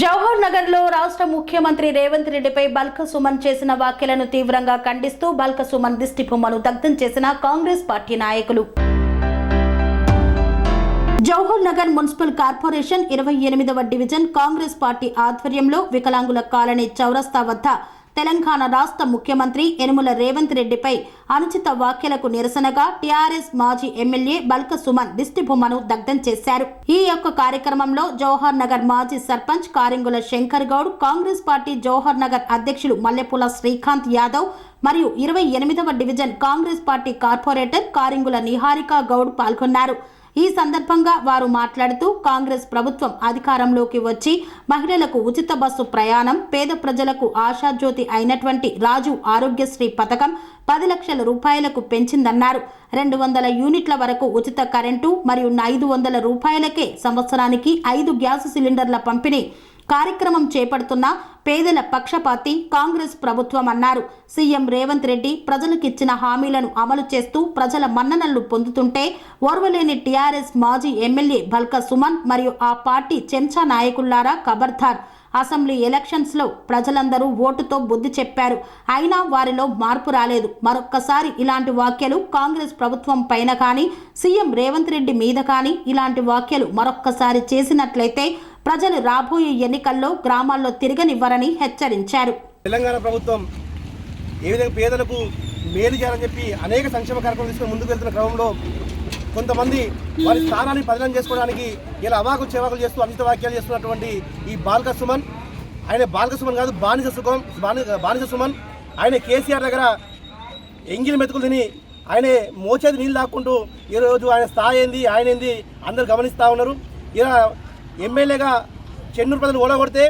జవహర్ నగర్లో రాష్ట్ర ముఖ్యమంత్రి రేవంత్ రెడ్డిపై బల్క సుమన్ చేసిన వ్యాఖ్యలను తీవ్రంగా ఖండిస్తూ బల్క సుమన్ దిష్టి బొమ్మను దగ్ధం చేసిన కాంగ్రెస్ పార్టీ నాయకులు. జవహర్ నగర్ మున్సిపల్ కార్పొరేషన్ ఇరవై ఎనిమిదవ డివిజన్ కాంగ్రెస్ పార్టీ ఆధ్వర్యంలో వికలాంగుల కాలనీ చౌరస్తా వద్ద తెలంగాణ రాష్ట్ర ముఖ్యమంత్రి యనుమల రేవంత్ రెడ్డిపై అనుచిత వ్యాఖ్యలకు నిరసనగా టీఆర్ఎస్ మాజీ ఎమ్మెల్యే బల్క సుమన్ దిష్టిభూమను దగ్ధం చేశారు. ఈ యొక్క కార్యక్రమంలో జవహర్ నగర్ మాజీ సర్పంచ్ కారింగుల శంకర్ గౌడ్ కాంగ్రెస్ పార్టీ జవహర్ నగర్ అధ్యక్షులు మల్లెపూల శ్రీకాంత్ యాదవ్ మరియు ఇరవై ఎనిమిదవ division Congress party corporator Karingula Niharika Goud పాల్గొన్నారు. ఈ సందర్భంగా వారు మాట్లాడుతూ కాంగ్రెస్ ప్రభుత్వం అధికారంలోకి వచ్చి మహిళలకు ఉచిత బస్సు ప్రయాణం పేద ప్రజలకు ఆశాజ్యోతి అయినటువంటి రాజు ఆరోగ్యశ్రీ పథకం పది లక్షల రూపాయలకు పెంచిందన్నారు. రెండు వందల యూనిట్ల వరకు ఉచిత కరెంటు మరియు ఐదు వందల రూపాయలకే సంవత్సరానికి ఐదు గ్యాస్ సిలిండర్ల పంపిణీ కార్యక్రమం చేపడుతున్న పేదల పక్షపాతి కాంగ్రెస్ ప్రభుత్వం అన్నారు. సీఎం రేవంత్ రెడ్డి ప్రజలకిచ్చిన హామీలను అమలు చేస్తూ ప్రజల మన్ననలు పొందుతుంటే ఓర్వలేని టీఆర్ఎస్ మాజీ ఎమ్మెల్యే బల్క సుమన్ మరియు ఆ పార్టీ చెంచా నాయకుల్లారా ఖబర్దార్ అసెంబ్లీ ఎలక్షన్స్లో ప్రజలందరూ ఓటుతో బుద్ధి చెప్పారు. అయినా వారిలో మార్పు రాలేదు. మరొక్కసారి ఇలాంటి వ్యాఖ్యలు కాంగ్రెస్ ప్రభుత్వం పైన కానీ సీఎం రేవంత్ రెడ్డి మీద కానీ ఇలాంటి వ్యాఖ్యలు మరొక్కసారి చేసినట్లయితే ప్రజలు రాబోయే ఎన్నికల్లో గ్రామాల్లో తిరగనివ్వరని హెచ్చరించారు. తెలంగాణ ప్రభుత్వం ఏ విధంగా పేదలకు మేలు చేయాలని చెప్పి అనేక సంక్షేమ కార్యక్రమాలు తీసుకుని ముందుకు వెళ్తున్న క్రమంలో కొంతమంది వారి స్థానాన్ని బదిలం చేసుకోవడానికి ఇలా అవాకు చేవాకులు చేస్తూ అనిత వాక్యాలు చేస్తున్నటువంటి ఈ బాల్క సుమన్ ఆయన బాల్క సుమన్ కాదు బానిస సుఖం బాని బానిస సుమన్ ఆయన కేసీఆర్ దగ్గర ఎంగిలి మెతుకులు తిని ఆయన మోచేది నీళ్ళు దాక్కుంటూ ఈరోజు ఆయన స్థాయి ఏంది ఆయన ఏంది అందరు గమనిస్తూ ఉన్నారు. ఇలా ఎమ్మెల్యేగా చెన్నూరు ప్రజలు ఓడగొడితే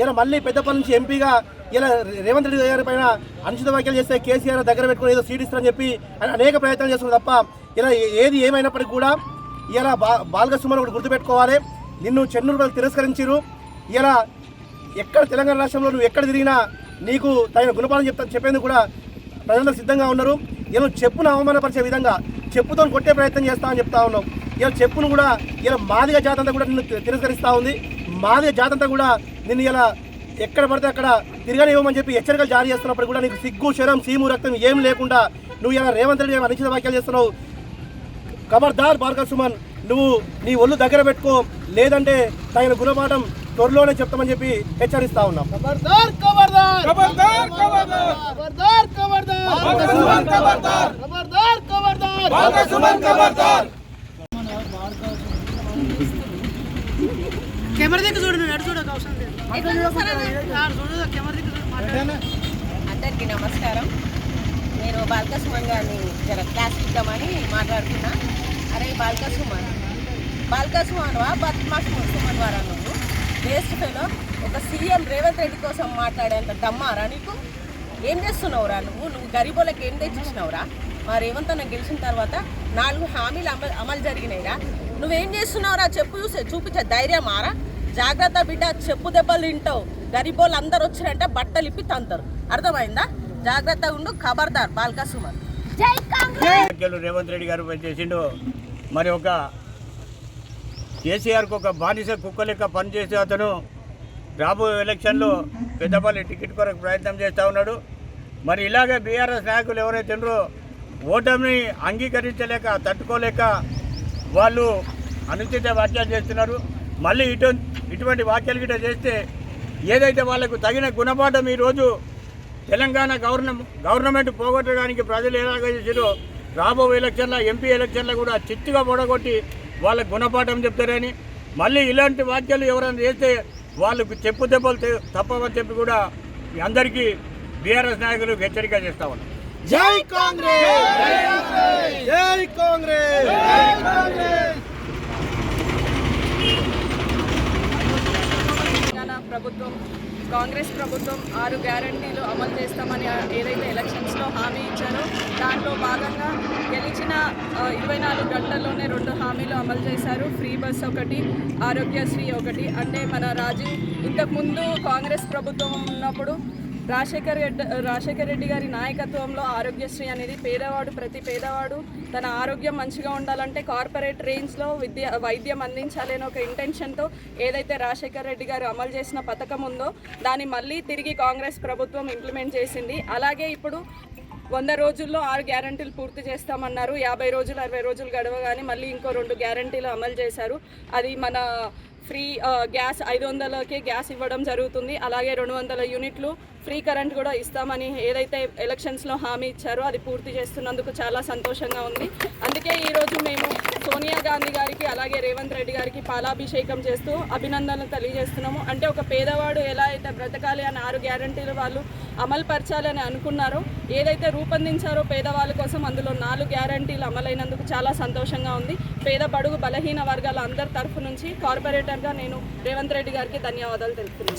ఇలా మళ్ళీ పెద్దపల్లి నుంచి ఎంపీగా ఇలా రేవంత్ రెడ్డి గారి పైన అనుచిత వ్యాఖ్యలు చేస్తే కేసీఆర్ దగ్గర పెట్టుకుని ఏదో సీట్ ఇస్తారని చెప్పి ఆయన అనేక ప్రయత్నాలు చేస్తున్నారు తప్ప ఇలా ఏది ఏమైనప్పటికీ కూడా ఇలా బా బాల్క ఒకటి గుర్తుపెట్టుకోవాలి. నిన్ను చెన్నూరు ప్రజలు తిరస్కరించారు ఇలా ఎక్కడ తెలంగాణ రాష్ట్రంలో నువ్వు ఎక్కడ తిరిగినా నీకు తగిన గుణపాఠం చెప్తా చెప్పేందుకు కూడా ప్రజలందరూ సిద్ధంగా ఉన్నారు. ఇలా చెప్పును అవమానపరిచే విధంగా చెప్పుతో కొట్టే ప్రయత్నం చేస్తామని చెప్తా ఉన్నాం. ఇలా చెప్పును కూడా ఇలా మాదిగ జాతంతా కూడా నిన్ను తిరస్కరిస్తూ ఉంది. మాదిగ జాతంతా కూడా నిన్ను ఇలా ఎక్కడ పడితే అక్కడ తిరగనివ్వమని చెప్పి హెచ్చరికలు జారీ చేస్తున్నప్పుడు కూడా నీకు సిగ్గు శరం సీము రక్తం ఏం లేకుండా నువ్వు ఇలా రేవంత్ రెడ్డి అనిశ్చిత వ్యాఖ్యలు చేస్తున్నావు. కబర్దార్ భార్గవ్ సుమన్ నువ్వు నీ ఒళ్ళు దగ్గర పెట్టుకో లేదంటే తగిన గుణపాఠం త్వరలోనే చెప్తామని చెప్పి హెచ్చరిస్తా ఉన్నాం. ఖబర్దార్ ఖబర్దార్ కెమెరా దగ్గర చూడండి నడు చూడక అవసరం లేదు. యార్ చూడు కెమెరా దగ్గర చూడు మాట్లాడు. అందరికీ నమస్కారం. నేను బాల్క సుమన్ గారిని జర క్లాస్ ఇద్దామని మాట్లాడుతున్నా. అరే బాల్క సుమన్ బాల్క సుమన్ వా బత్మా సుమన్ సుమన్ వారా నువ్వు? వేస్ట్ ఫెలో ఒక సీఎం రేవంత్ రెడ్డి కోసం మాట్లాడేంత దమ్మారా నీకు? ఏం చేస్తున్నావురా నువ్వు? నువ్వు గరీబోళ్ళకి ఏం తెచ్చిచ్చినావురా? మా రేవంత్ అన్న గెలిచిన తర్వాత నాలుగు హామీలు అమలు అమలు జరిగినాయిరా. నువ్వేం చేస్తున్నావురా? చెప్పు చూసే చూపించే ధైర్యం మారా. జాగ్రత్త బిడ్డ చెప్పు దెబ్బలు తింటావు. గరీబోళ్ళు అందరు వచ్చిరంటే బట్టలు ఇప్పి తంతారు. అర్థమైందా? జాగ్రత్తగా ఉండు ఖబర్దార్ బాల్కా సుమన్. వ్యాఖ్యలు రేవంత్ రెడ్డి గారు చేసిండు మరి ఒక కేసీఆర్కి ఒక బానిస కుక్క లెక్క పనిచేసే అతను రాబోయే ఎలక్షన్లో పెద్దపల్లి టికెట్ కొరకు ప్రయత్నం చేస్తూ ఉన్నాడు. మరి ఇలాగే బీఆర్ఎస్ నాయకులు ఎవరైతే ఉన్నారో ఓటమిని అంగీకరించలేక తట్టుకోలేక వాళ్ళు అనుచిత వ్యాఖ్యలు చేస్తున్నారు. మళ్ళీ ఇటు ఇటువంటి వ్యాఖ్యలు గిట్ట చేస్తే ఏదైతే వాళ్ళకు తగిన గుణపాఠం ఈరోజు తెలంగాణ గవర్న గవర్నమెంట్ పోగొట్టడానికి ప్రజలు ఎలాగ చేసారో రాబోయే ఎలక్షన్ల ఎంపీ ఎలక్షన్లో కూడా చిత్తుగా పొడగొట్టి వాళ్ళకు గుణపాఠం చెప్తారని. మళ్ళీ ఇలాంటి వాక్యాలు ఎవరైనా చేస్తే వాళ్ళకు చెప్పు దెబ్బలు తప్పవని చెప్పి కూడా అందరికీ బీఆర్ఎస్ నాయకులకు హెచ్చరిక చేస్తా జై కాంగ్రెస్! జై కాంగ్రెస్! తెలంగాణ ప్రభుత్వం కాంగ్రెస్ ప్రభుత్వం ఆరు గ్యారంటీలు అమలు చేస్తామని ఏదైతే ఎలక్షన్స్లో హామీ ఇచ్చారో దాంట్లో భాగంగా గెలిచిన ఇరవై నాలుగు గంటల్లోనే రెండు హామీలు అమలు చేశారు. ఫ్రీ బస్ ఒకటి ఆరోగ్యశ్రీ ఒకటి. అంటే మన రాజు ఇంతకుముందు కాంగ్రెస్ ప్రభుత్వం ఉన్నప్పుడు రాజశేఖర్ రెడ్డి రాజశేఖర్ రెడ్డి గారి నాయకత్వంలో ఆరోగ్యశ్రీ అనేది పేదవాడు ప్రతి పేదవాడు తన ఆరోగ్యం మంచిగా ఉండాలంటే కార్పొరేట్ రేంజ్లో విద్య వైద్యం అందించాలి అనే ఒక ఇంటెన్షన్తో ఏదైతే రాజశేఖర్ రెడ్డి గారు అమలు చేసిన పథకం ఉందో దాన్ని మళ్ళీ తిరిగి కాంగ్రెస్ ప్రభుత్వం ఇంప్లిమెంట్ చేసింది. అలాగే ఇప్పుడు వంద రోజుల్లో ఆరు గ్యారంటీలు పూర్తి చేస్తామన్నారు. యాభై రోజులు అరవై రోజులు గడవగానే మళ్ళీ ఇంకో రెండు గ్యారంటీలు అమలు చేశారు. అది మన ఫ్రీ గ్యాస్ ఐదు వందలకే గ్యాస్ ఇవ్వడం జరుగుతుంది. అలాగే రెండు వందల యూనిట్లు ఫ్రీ కరెంట్ కూడా ఇస్తామని ఏదైతే ఎలక్షన్స్లో హామీ ఇచ్చారో అది పూర్తి చేస్తున్నందుకు చాలా సంతోషంగా ఉంది. అందుకే ఈరోజు మేము సోనియా గాంధీ గారికి అలాగే రేవంత్ రెడ్డి గారికి పాలాభిషేకం చేస్తూ అభినందనలు తెలియజేస్తున్నాము. అంటే ఒక పేదవాడు ఎలా అయితే బ్రతకాలి అని ఆరు గ్యారంటీలు వాళ్ళు అమలు పరచాలని అనుకున్నారో ఏదైతే రూపొందించారో పేదవాళ్ళ కోసం అందులో నాలుగు గ్యారంటీలు అమలైనందుకు చాలా సంతోషంగా ఉంది. పేద బడుగు బలహీన వర్గాల అందరి తరఫు నుంచి కార్పొరేటర్ కార్పొరేటర్గా నేను రేవంత్ రెడ్డి గారికి ధన్యవాదాలు తెలుపుతున్నాను.